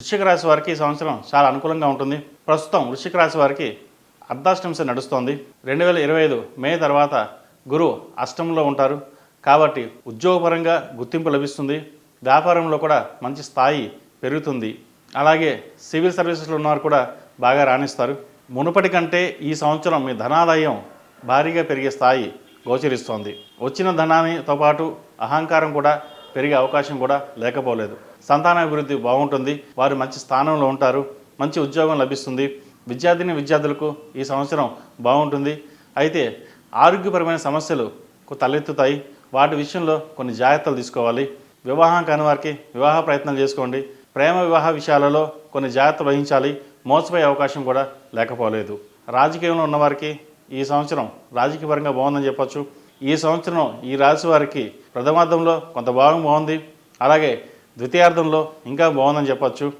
వృశ్చిక రాశి వారికి ఈ సంవత్సరం చాలా అనుకూలంగా ఉంటుంది. ప్రస్తుతం వృశ్చిక రాశి వారికి అర్ధాష్టంశ నడుస్తోంది. రెండు వేల ఇరవై ఐదు మే తర్వాత గురువు అష్టంలో ఉంటారు. కాబట్టి ఉద్యోగపరంగా గుర్తింపు లభిస్తుంది. వ్యాపారంలో కూడా మంచి స్థాయి పెరుగుతుంది. అలాగే సివిల్ సర్వీసెస్లో ఉన్నవారు కూడా బాగా రాణిస్తారు. మునుపటి కంటే ఈ సంవత్సరం మీ ధనాదాయం భారీగా పెరిగే స్థాయి గోచరిస్తోంది. వచ్చిన ధనానితో పాటు అహంకారం కూడా పెరిగే అవకాశం కూడా లేకపోలేదు. సంతానాభివృద్ధి బాగుంటుంది. వారు మంచి స్థానంలో ఉంటారు. మంచి ఉద్యోగం లభిస్తుంది. విద్యార్థిని విద్యార్థులకు ఈ సంవత్సరం బాగుంటుంది. అయితే ఆరోగ్యపరమైన సమస్యలు తలెత్తుతాయి. వాటి విషయంలో కొన్ని జాగ్రత్తలు తీసుకోవాలి. వివాహం కాని వారికి వివాహ ప్రయత్నాలు చేసుకోండి. ప్రేమ వివాహ విషయాలలో కొన్ని జాగ్రత్తలు వహించాలి. మోసపోయే అవకాశం కూడా లేకపోలేదు. రాజకీయంలో ఉన్నవారికి ఈ సంవత్సరం రాజకీయపరంగా బాగుందని చెప్పొచ్చు. ఈ సంవత్సరం ఈ రాశి వారికి ప్రథమార్థంలో కొంత భాగం బాగుంది. అలాగే ద్వితీయార్థంలో ఇంకా బాగుందని చెప్పొచ్చు.